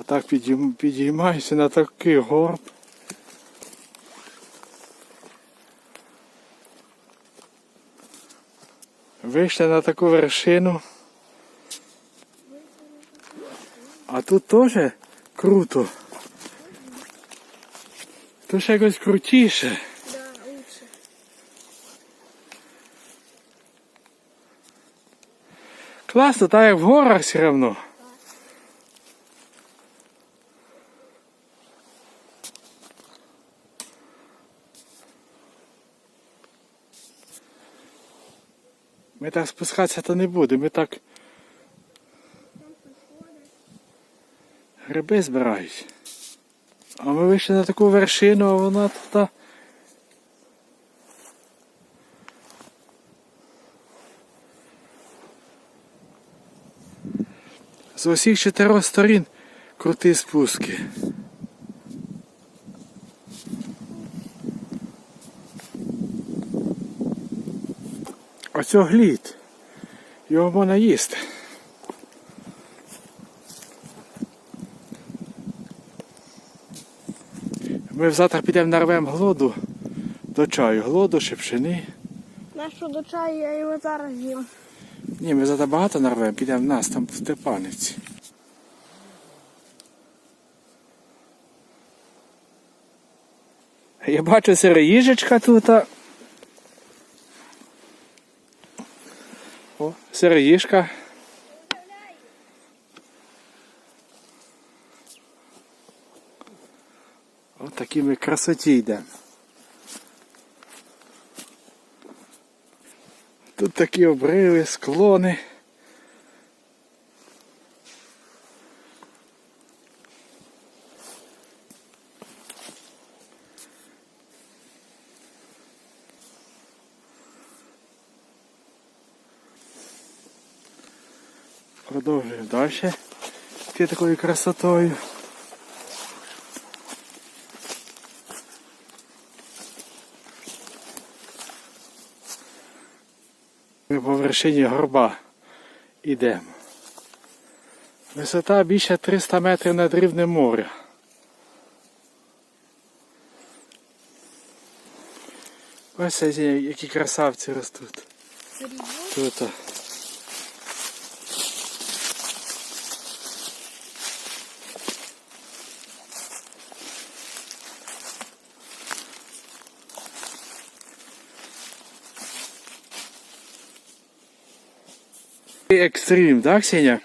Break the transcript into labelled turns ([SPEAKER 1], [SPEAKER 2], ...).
[SPEAKER 1] Отак підійм, підіймаюся на такий горб. Вийшли на таку вершину. А тут теж круто. Тут ще якось крутіше. Класно, так як в горах все одно. Ми так спускатися то не будемо, ми так гриби збирають. А ми вийшли на таку вершину, а вона тут. З усіх чотирьох сторін круті спуски. Оце глід. Його можна їсти. Ми завтра підемо нарвемо глоду до чаю. Глоду, шипшини.
[SPEAKER 2] Нащо до чаю я його зараз їм.
[SPEAKER 1] Ні, ми завтра багато нарвемо, підемо в нас там в Степаниці. Я бачу сироїжечка тут. О, сироїжка. Ось такі ми красоті йдемо. Тут такі обриви, склони. Продовжуємо далі. Йти такою красотою. Ми по вершині горба йдемо. Висота більше 300 метрів над рівнем моря. Ось які красавці ростуть. Тут. Екстрим, так, Сеня?